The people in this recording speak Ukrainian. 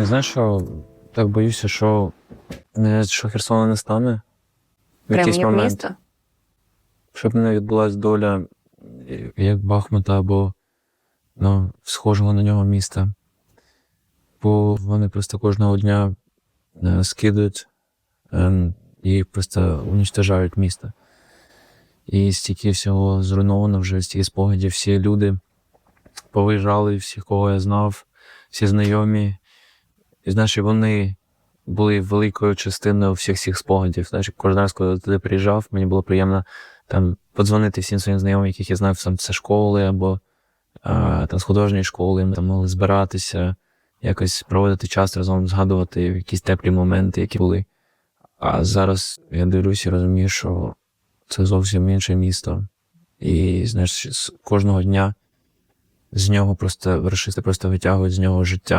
Ні, знаєш що, так боюся, що, що Херсона не стане. В Прямо якийсь як момент. місто. Щоб не відбулася доля як Бахмута або ну, схожого на нього міста. Бо вони просто кожного дня е, скидують е, і просто уничтожають місто. І стільки всього зруйновано вже, стільки спогадів, всі люди повиїжджали, всі, кого я знав, всі знайомі. І знаєш, вони були великою частиною всіх цих спогадів. Знаєш, кожен раз, коли я туди приїжджав, мені було приємно там подзвонити всім своїм знайомим, яких я знав там з школи або а, там з художньої школи. Ми там могли збиратися, якось проводити час разом, згадувати якісь теплі моменти, які були. А зараз я дивлюся і розумію, що це зовсім інше місто. І знаєш, з кожного дня з нього просто рашисти просто витягують з нього життя.